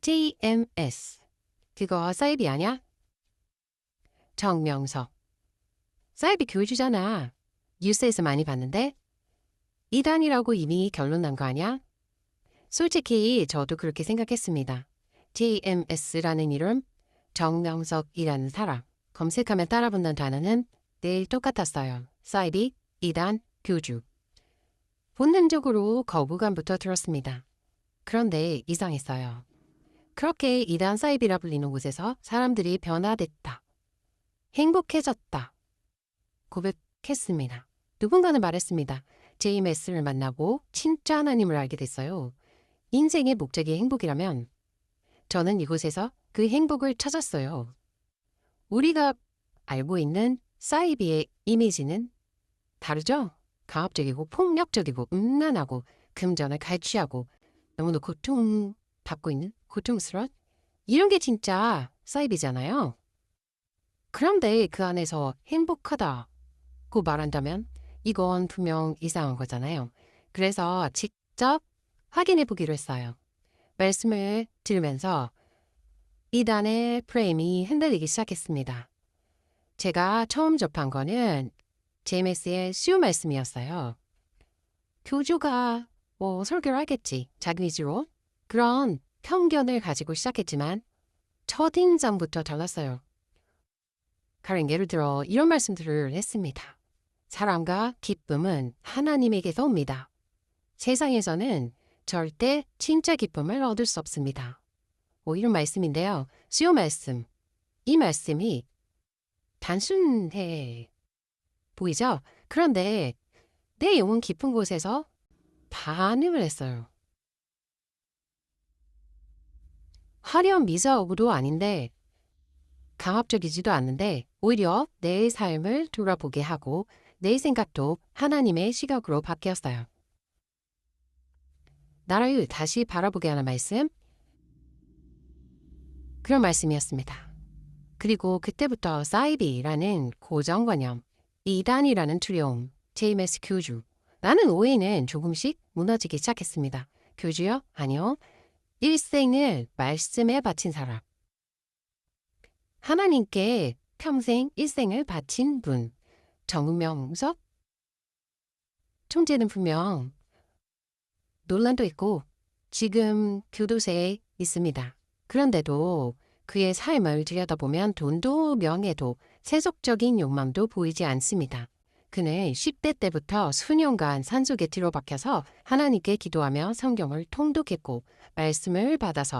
JMS. 그거 사이비 아냐? 정명석. 사이비 교주잖아. 뉴스에서 많이 봤는데? 이단이라고 이미 결론 난 거 아냐? 솔직히 저도 그렇게 생각했습니다. JMS라는 이름, 정명석이라는 사람. 검색하면 따라붙는 단어는 늘 똑같았어요. 사이비, 이단, 교주. 본능적으로 거부감부터 들었습니다. 그런데 이상했어요. 그렇게 이단 사이비라 불리는 곳에서 사람들이 변화됐다. 행복해졌다. 고백했습니다. 누군가는 말했습니다. JMS를 만나고 진짜 하나님을 알게 됐어요. 인생의 목적이 행복이라면 저는 이곳에서 그 행복을 찾았어요. 우리가 알고 있는 사이비의 이미지는 다르죠? 가압적이고 폭력적이고 음란하고 금전을 갈취하고 너무도 고통 받고 있는 고통스러운 이런 게 진짜 사이비잖아요. 그런데 그 안에서 행복하다고 말한다면 이건 분명 이상한 거잖아요. 그래서 직접 확인해 보기로 했어요. 말씀을 들으면서 이단의 프레임이 흔들리기 시작했습니다. 제가 처음 접한 거는 제메스의 수요 말씀이었어요. 교주가 뭐 설교를 하겠지, 자기 위주로. 그런 편견을 가지고 시작했지만 첫인상부터 달랐어요. 가령 예를 들어 이런 말씀들을 했습니다. 사랑과 기쁨은 하나님에게서 옵니다. 세상에서는 절대 진짜 기쁨을 얻을 수 없습니다. 뭐 이런 말씀인데요. 수요 말씀. 이 말씀이 단순해 보이죠? 그런데 내 영혼 깊은 곳에서 반응을 했어요. 화려한 미사오브도 아닌데 강압적이지도 않는데 오히려 내 삶을 돌아보게 하고 내 생각도 하나님의 시각으로 바뀌었어요. 나라를 다시 바라보게 하는 말씀 그런 말씀이었습니다. 그리고 그때부터 사이비라는 고정관념, 이단이라는 두려움, 제이메스 교주 나는 오해는 조금씩 무너지기 시작했습니다. 교주요? 아니요. 일생을 말씀에 바친 사람. 하나님께 평생 일생을 바친 분. 정명석? 총재는 분명 논란도 있고 지금 교도소에 있습니다. 그런데도 그의 삶을 들여다보면 돈도 명예도 세속적인 욕망도 보이지 않습니다. 그는 10대 때부터 수년간 산속에 들어박혀서 하나님께 기도하며 성경을 통독했고 말씀을 받아서